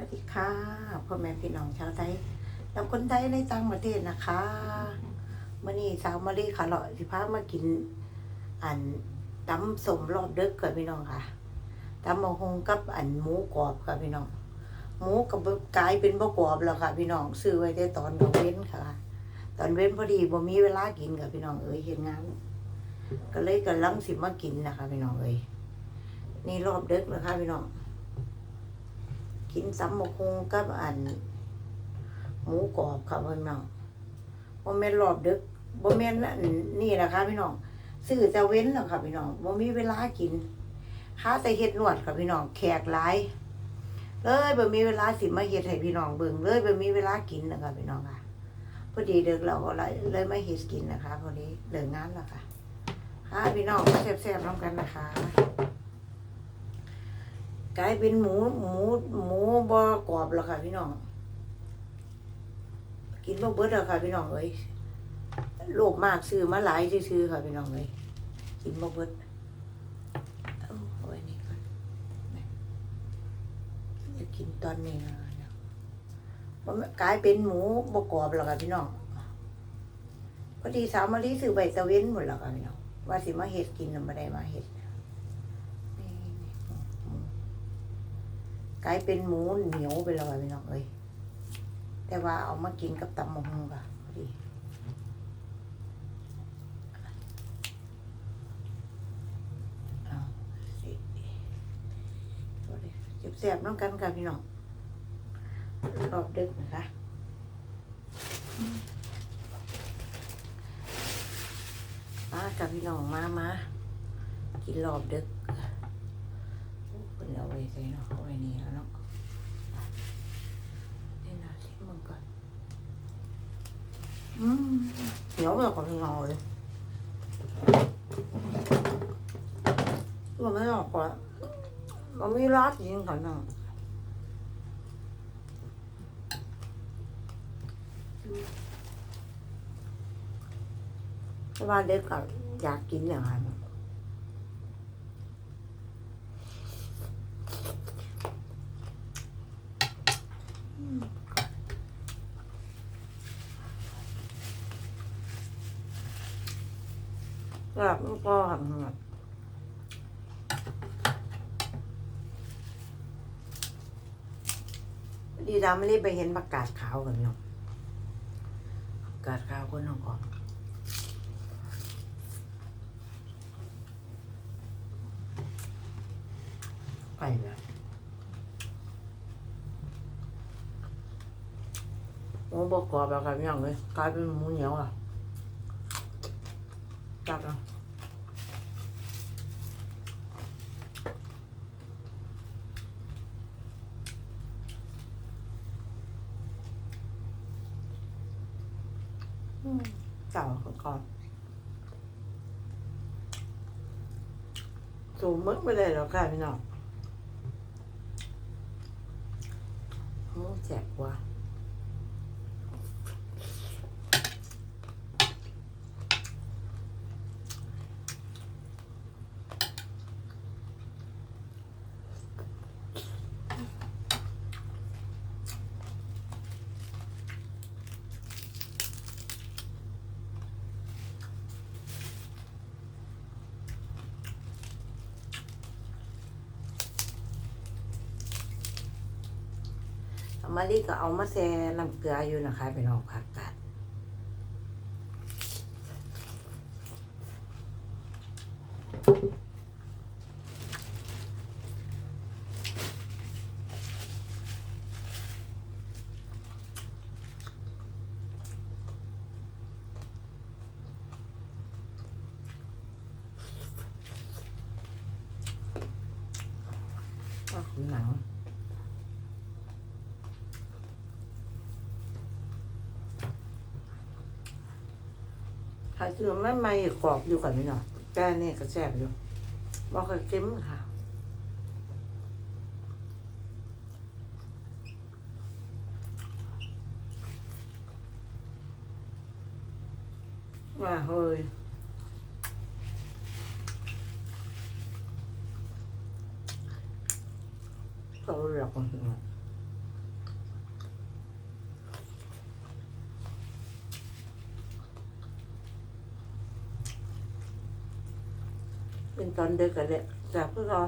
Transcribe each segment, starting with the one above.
วัสดีค่ะพ่อแม่พี่น้องชาวไทยแล้วคนไทยในต่างประเทศนะคะมื่อนี้สาวมารีค่ะเลาะสิพามากิน อันตำสมรอบเดึกกับพี่น้องค่ะตำมะฮงกับอันหมูกรอบค่ะพี่น้อง หมูกับกลายเป็นบะกรอบแล้วค่ะพี่น้องซื้อไว้แต่ตอนกลางเว้นค่ะ ตอนเว้นพอดีบ่มีเวลากินค่ะพี่น้องเอ้ยเห็นงานก็เลยกำลังสิมากินนะคะพี่น้องเอ้ยนี่รอบเดึกนะคะพี่น้อง กินซ้ำหมกฮงกับอัน หมูกรอบค่ะพี่น้องบ่แม่นรอบดึกบ่แม่นนนี่นะคะพี่น้องซื้อแต่เว้นแล้วค่ะพี่น้องบ่มีเวลากินค้าแต่เฮ็ดนวดค่ะพี่น้องแขกหลายเลยบ่มีเวลาสิมาเฮ็ดให้พี่น้องเบิ่งเลยบ่มีเวลากินนะคะพี่น้องค่ะพอดีเด็กเราก็เลยเลยมาเฮ็ดกินนะคะพอดีเลิกงานแล้วค่ะค่ะพี่น้องมาแซ่บๆน้ำกันนะคะ กลายเป็นหมูหมูหมูบกรอบแล้วค่ะพี่น้อง กินบ่เบิดแล้วค่ะพี่น้องเอ้ยโลภมากซื้อมาหลายซื้อค่ะพี่น้องเอ้ยกินบ่เบิดเอาเอาไว้นี่ก่อนนี่จะกินตอนนี้นะกลายเป็นหมูบกรอบแล้วค่ะพี่น้องพอดีสาวมาลีซื้อใบตะเว้นหมดแล้วค่ะพี่น้องว่าสิมาเฮ็ดกินน่ะบ่ได้มาเฮ็ดหมู กลายเป็นหมูเหนียวไปเลยพี่น้องเอ้ยแต่ว่าเอามากินกับตำมะฮงค่ะพอดีเอาสิพอดีจ็บแสบน้องกันค่ะพี่น้องรอบดึกนะคะมากับพี่น้องมามากินรอบดึกเป็นเอาไว้ ใส่เนาะเอาไว้นี่แล้วเนาะนี่นะชิมมันก่อนอืมเหนียวแบบของเงาเลยมันไม่ออกก่อนมันไม่รัดจริงค่ะน้องแต่ว่าเด็กก็อยากกินอย่างไร แบบมันก็ทำแบบ ดีดาไม่ได้ไปเห็นประกาศขาวกันเนาะประกาศขาวคนน้องก่อนไปล้วหมูบกกรอบแบบกันยังเลยกลายเป็นหมูเหนียวอะจับ เนาะอืมเก่อนสูงมึกไม่ได้หรอกค่ะพี่น้องโอ้แจกว่ะ มารีก็เอามาแซ่น้ำเกลืออยู่นะคะพี่น้องผักกาดก็คือหนัง หาซื้อไม่ไม่กรอบอยู่กันนี่เนาะแต่นี่ก็แซ่บอยู่บอกเคยเค็มค่ะว่าเฮ้ยเขาเรียกว่า เป็นตอนเด็กกันเลยจากพวกเรา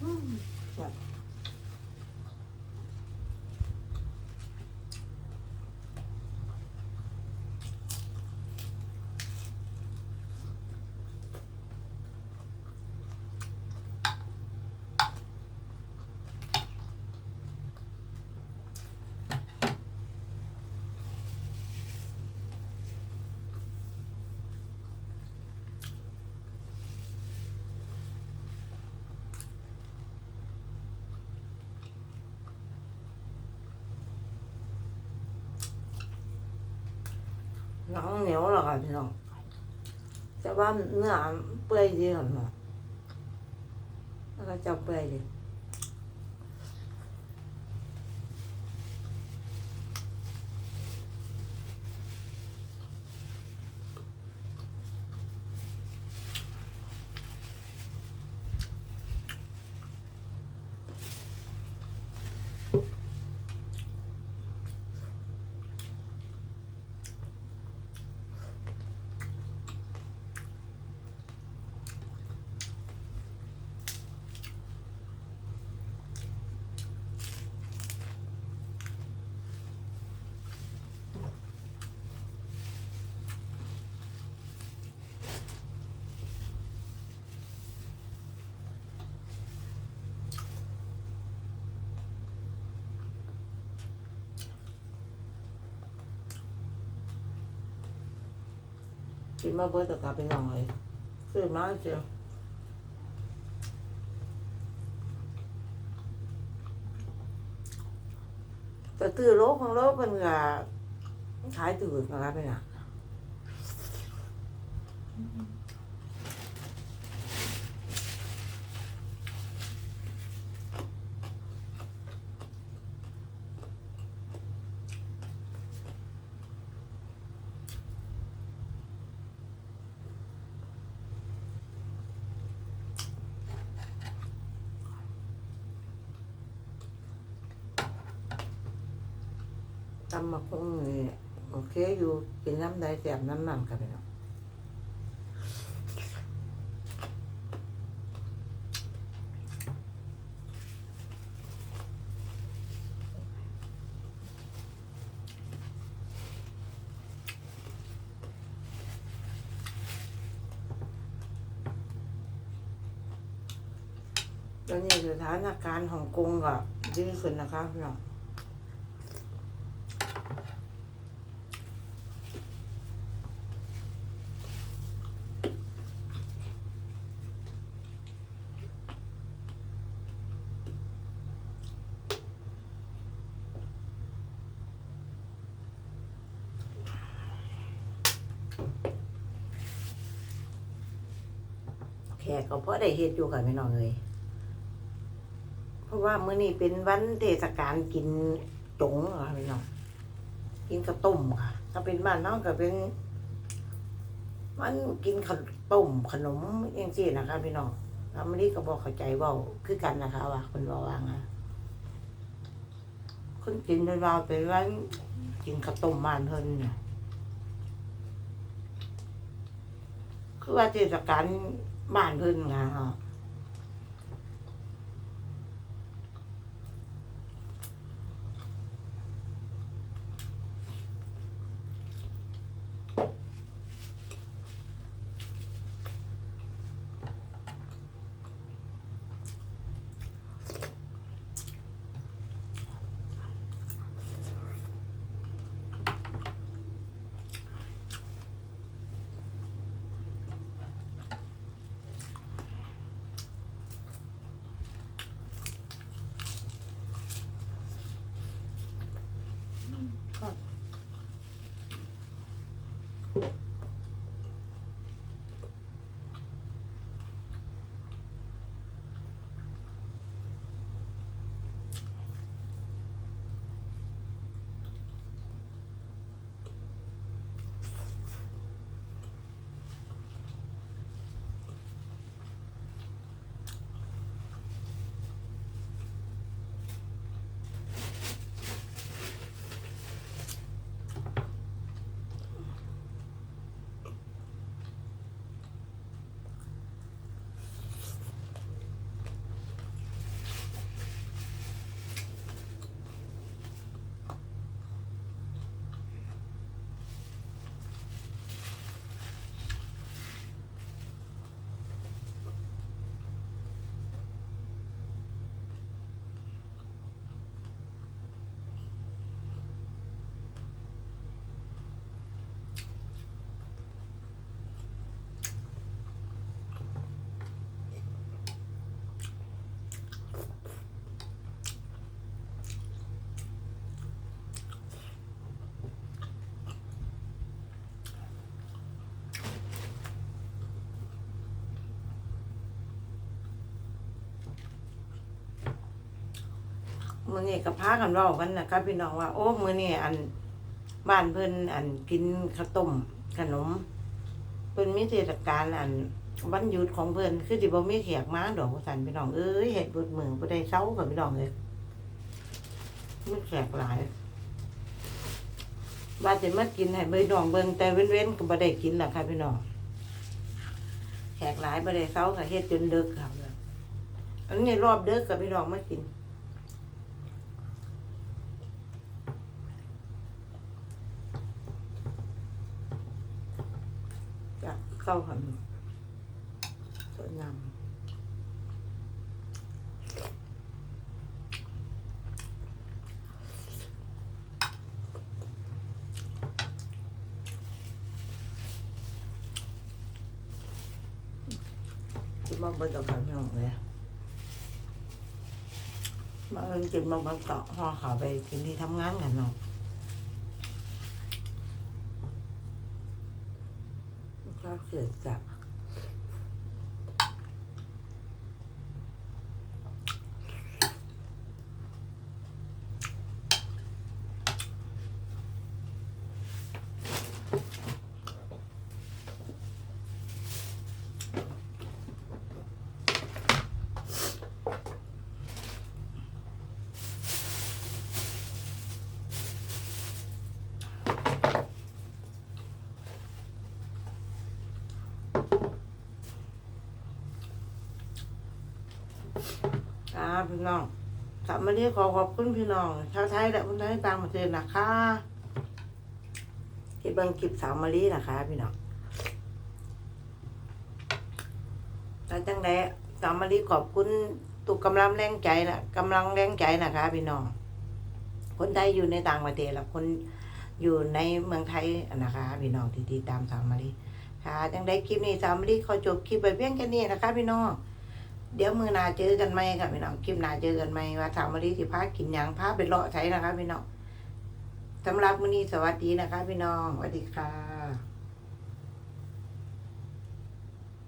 嗯，对。 หนังเหนียวหรอครับพี่น้องแต่ว่าเนื้อเปื่อยดีครับเนาะแล้วก็จะเปื่อยดี กินมาเบิดแต่กลับไปหน่อยซื้อมาเจียวแต่ตื้อโลกของโลกมันก็ขายตื่นนะครับเนี่ย ตำมาคงนี่โอเคอยู่กินน้ำใดแสบน้ำมันกันไปเนาะตอนนี้สถานการณ์ฮ่องกงก็ดีขึ้นนะคะพี่น้อง ขกก็เพราะได้เฮ็ดอยู่กับพี่น้องเลยเพราะว่ามื้อนี้เป็นวันเทศกาลกินจงค่ะพี่น้องกินข้าวต้มค่ะ ถ้าเป็นบ้านน้องก็เป็น มันกินข้าวต้มขนมอย่างซี่นะคะพี่น้องแล้วมื้อนี้ก็บอกเข้าใจเว้าคือกันนะคะว่าคนว่าว่าไงคนกินเป็นว่าเป็นวันกินข้าวต้มบ้านเพิ่นเนี่ยคือว่าเทศกาล บ้านเมื้อนี้ก็พากันเว้ากันนะครับพี่น้องว่า โอ้มื้อนี้อันบ้านเพิ่นอันกินข้าวต้มขนมเพิ่นมีเทศกาลอันวันหยุดของเพิ่นคือสิบ่มีแขกมาดอกว่าซั่นพี่น้องเอ้ยเฮ็ดเบิดมื้อบ่ได้เซากับพี่น้องเอ้ยมีแขกหลายว่าสิมากินให้พี่น้องเบิ่งแต่เว้นๆก็บ่ได้กินล่ะค่ะพี่น้องแขกหลายบ่ได้เซาก็เฮ็ดจนดึกครับอันนี้รอบดึกกับพี่น้องมากิน จะ เข้าหันสวยงามกินมาเบิดกับเขาพี่น้องเลยมาเอิญกินมาเบิดเกาะห่อเขาไปกินที่ทำงานกันเนาะ ก็เกิด จากอ่าพี่น้องกลับมาเรียกขอขอบคุณพี่น้องชาวไทยและคนไทยต่างประเทศนะคะที่บังกิบสาวมารีนะคะ พี่น้องแล้วจังไดสาวมารีขอบคุณตุกกำลังแรงใจนะกำลังแรงใจนะคะ พี่น้อง คนไทยอยู่ในต่างประเทศและคนอยู่ในเมืองไทยนะคะ พี่น้องที่ติดตามสาวมารีค่ะจังไดคลิปนี้สาวมารีขอจบคลิปไปเพียงแค่นี้นะคะ พี่น้อง เดี๋ยวมือนาเจอกันไหมค่ะพี่น้องคลิปนาเจอกันไหมว่าถามมารีสิพากินยังพาไปเลาะใช้นะคะพี่น้องสำหรับมื้อนี้สวัสดีนะคะ พี่น้องสวัสดีค่ะ